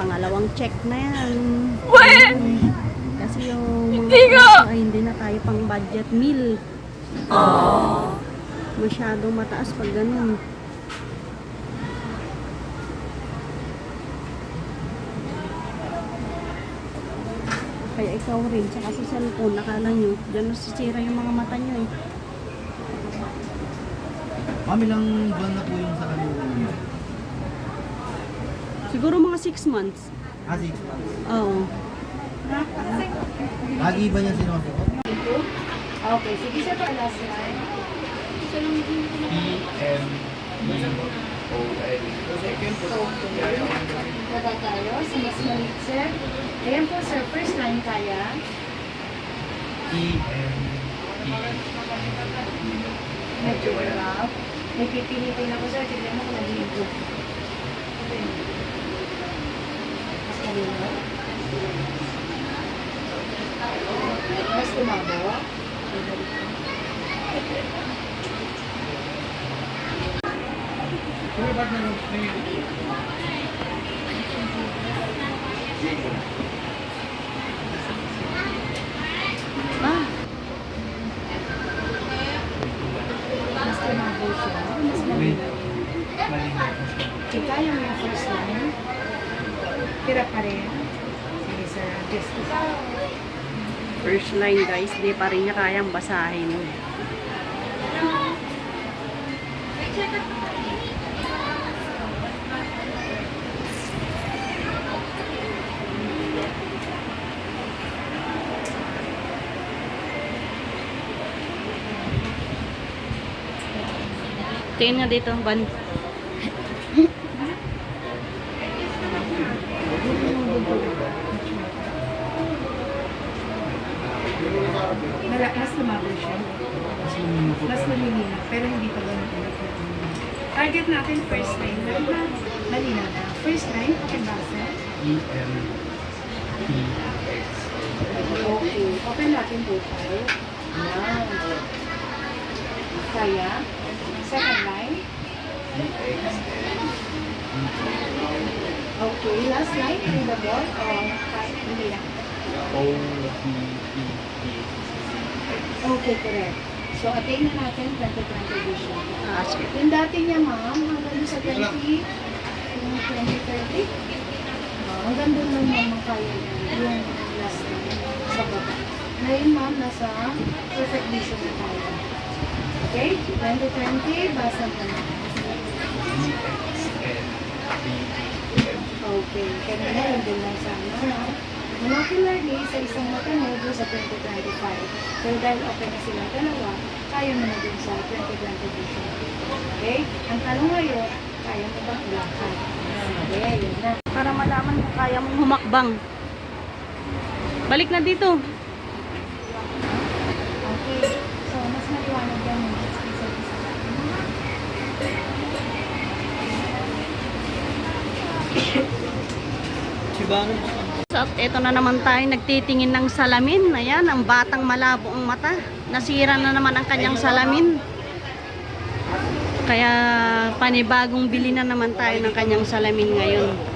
pangalawang check na yan. When? Kasi yung mga Hindi presyo ay hindi na tayo pang budget meal. Masyadong mataas pag ganun. Kaya ikaw rin, tsaka sa cellphone, nakala nyo, dyan nasisira yung mga mata nyo eh. Mami lang buwan na po yung sa kanila. Siguro mga 6 months. Ah, six. Oo. Lagi ba niya sinusunod? Okay, sige sir, para last line. P-M O-L. Baba tayo, sa mas maliit sir. Ayan po sir, first line kaya. P-M Medyo rough. May pipilitin ako sir, tignan mo kung nag-improve. Mas malino. Tumabo. Ah, Mas tumabo siya. Mas kaya mo yung first line. Tira pa rin. Sige sir, ko. First line guys, di pa rin niya kayang basahin. Tingin nga dito, Ban. Mala- Mas tumabo siya. Mas malilino, pero hindi pa ganun. Target natin first line. Malina, malina na. First line, pakibasa. E-M P-X Okay. Open natin profile. Yan. Kaya. Second line. Okay. Last line, readable. O, kahit hindi na. O-B-E-E Okay, correct. So, attain na natin 2020 vision. Ah, sige. Yung dati niya, ma'am, hanggang sa 20, yung 2030, uh, hanggang doon lang ma'am ang kaya niya, yung last line sa baba. Ngayon, ma'am, nasa perfect vision na tayo. Okay? 2020, basa na. B-E-M Okay. Kanina, yun din lang sana. Monocularly, sa isang mata mo doon sa 2025. Pero dahil open na sila dalawa, kaya mo na dun sa 2020 vision. Okay? Ang tanong ngayon, kaya mo bang ilakad? Okay, yun na. Para malaman kung kaya mong humakbang. Balik na dito. Okay. So, mas maliwanag yan yung isa-isa. So, ito na naman tayo nagtitingin ng salamin. Ayan, ang batang malabo ang mata. Nasira na naman ang kanyang salamin. Kaya panibagong bili na naman tayo ng kanyang salamin ngayon.